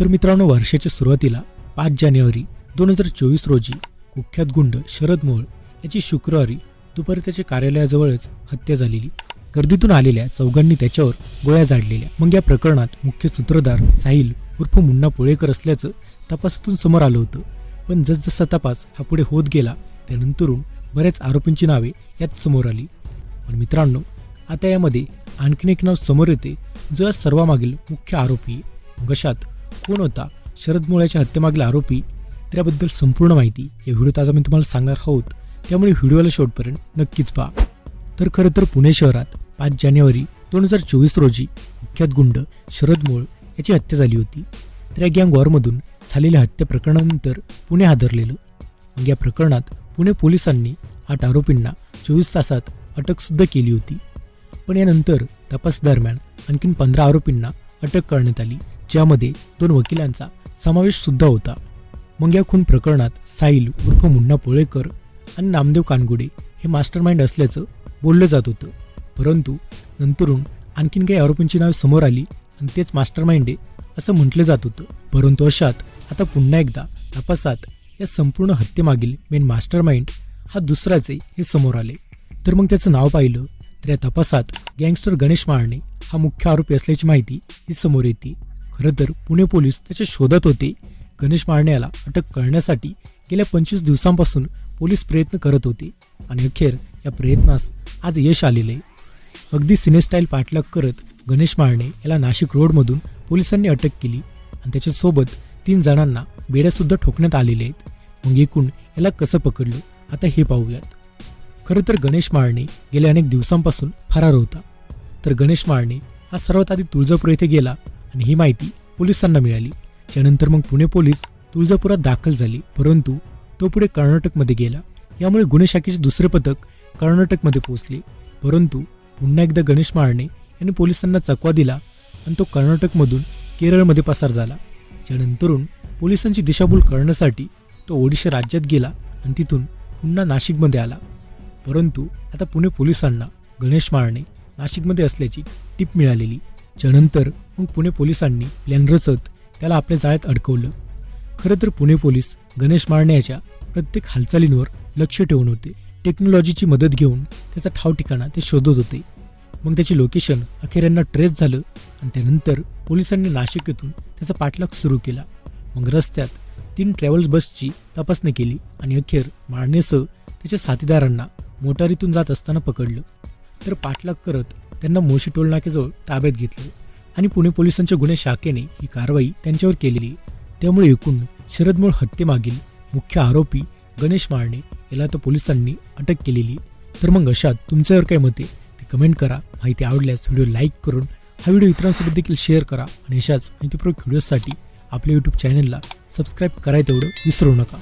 तर मित्रांनो वर्षाच्या सुरुवातीला पाच जानेवारी दोन हजार चोवीस रोजी कुख्यात गुंड शरद मोळ याची शुक्रवारी दुपारी त्याच्या कार्यालयाजवळच हत्या झालेली. गर्दीतून आलेल्या चौघांनी त्याच्यावर गोळ्या झाडलेल्या. मग या प्रकरणात मुख्य सूत्रधार साहिल उर्फ मुन्ना पोळेकर असल्याचं तपासातून समोर आलं होतं. पण जसजसा तपास हा पुढे होत गेला त्यानंतरून बऱ्याच आरोपींची नावे यात समोर आली. पण मित्रांनो आता यामध्ये आणखीन एक नाव समोर येते जो या सर्वामागील मुख्य आरोपी घशात मग अशात कोण होता. शरद मुळ्याच्या हत्येमागील आरोपी त्याबद्दल संपूर्ण माहिती या व्हिडिओत आज आम्ही तुम्हाला सांगणार आहोत. त्यामुळे व्हिडिओला शेवटपर्यंत नक्कीच पहा. तर खरं तर पुणे शहरात पाच जानेवारी दोन हजार चोवीस रोजी कुख्यात गुंड शरद मोळ याची हत्या झाली होती. तर या गँग वॉरमधून झालेल्या हत्या प्रकरणानंतर पुणे हादरलेलं. मग या प्रकरणात पुणे पोलिसांनी आठ आरोपींना चोवीस तासात अटकसुद्धा केली होती. पण यानंतर तपास दरम्यान आणखीन पंधरा आरोपींना अटक करण्यात आली ज्यामध्ये दोन वकिलांचा समावेश सुद्धा होता. मग या खून प्रकरणात साहिल उर्फ मुन्ना पोळेकर आणि नामदेव कानगुडे हे मास्टरमाइंड असल्याचं बोललं जात होतं. परंतु नंतरून आणखीन काही आरोपींची नावे समोर आली आणि तेच मास्टरमाइंड आहे असं म्हटलं जात होतं. परंतु अशात आता पुन्हा एकदा तपासात या संपूर्ण हत्येमागील मेन मास्टरमाइंड हा दुसराच आहे हे समोर आले तर मग त्याचं नाव पाहिलं तर या तपासात गँगस्टर गणेश मारणे हा मुख्य आरोपी असल्याची माहिती ही समोर येते. खरं तर पुणे पोलीस त्याच्या शोधात होते. गणेश मारणे याला अटक करण्यासाठी गेल्या पंचवीस दिवसांपासून पोलीस प्रयत्न करत होते आणि अखेर या प्रयत्नास आज यश आलेलं. आहे अगदी सिनेस्टाईल पाठलाग करत गणेश मारणे याला नाशिक रोडमधून पोलिसांनी अटक केली आणि त्याच्यासोबत तीन जणांना बेड्यासुद्धा ठोकण्यात आलेले आहेत. मग एकूण याला कसं पकडलं? आता हे पाहूयात. खरं तर गणेश माळणे गेल्या अनेक दिवसांपासून फरार होता. तर गणेश माळणे हा सर्वात आधी तुळजापूर येथे गेला आणि ही माहिती पोलिसांना मिळाली. त्यानंतर मग पुणे पोलीस तुळजापुरात दाखल झाली परंतु तो पुढे कर्नाटकमध्ये गेला. यामुळे गुन्हे शाखेचे दुसरे पथक कर्नाटकमध्ये पोहोचले. परंतु पुन्हा एकदा गणेश माळणे यांनी पोलिसांना चकवा दिला आणि तो कर्नाटकमधून केरळमध्ये पसार झाला. त्यानंतरून पोलिसांची दिशाभूल करण्यासाठी तो ओडिशा राज्यात गेला आणि तिथून पुन्हा नाशिकमध्ये आला. परंतु आता पुणे पोलिसांना गणेश मारणे नाशिकमध्ये असल्याची टीप मिळालेली. त्यानंतर मग पुणे पोलिसांनी प्लॅन रचत त्याला आपल्या जाळ्यात अडकवलं. खरं तर पुणे पोलीस गणेश मारण्याच्या प्रत्येक हालचालींवर लक्ष ठेवून होते. टेक्नॉलॉजीची मदत घेऊन त्याचा ठाव ठिकाणा ते शोधत होते. मग त्याचे लोकेशन अखेर यांना ट्रेस झालं आणि त्यानंतर पोलिसांनी नाशिक येथून त्याचा पाठलाग सुरू केला. मग रस्त्यात तीन ट्रॅव्हल्स बसची तपासणी केली आणि अखेर मारणेसह त्याच्या साथीदारांना मोटारीतून जात असताना पकडलं. तर पाठलाग करत त्यांना मोशी टोलनाकेजवळ ताब्यात घेतलं आणि पुणे पोलिसांच्या गुन्हे शाखेने ही कारवाई त्यांच्यावर केलेली. आहे. त्यामुळे एकूण शरदमूळ हत्येमागील मुख्य आरोपी गणेश मारणे याला तर पोलिसांनी अटक केलेली. तर मग अशात तुमच्यावर काय मते ते कमेंट करा. माहिती आवडल्यास व्हिडिओ लाईक करून हा व्हिडिओ इतरांसोबत देखील शेअर करा. आणि अशाच माहितीपूर्वक व्हिडिओसाठी आपल्या यूट्यूब चॅनलला सबस्क्राईब करायला तेवढं विसरू नका.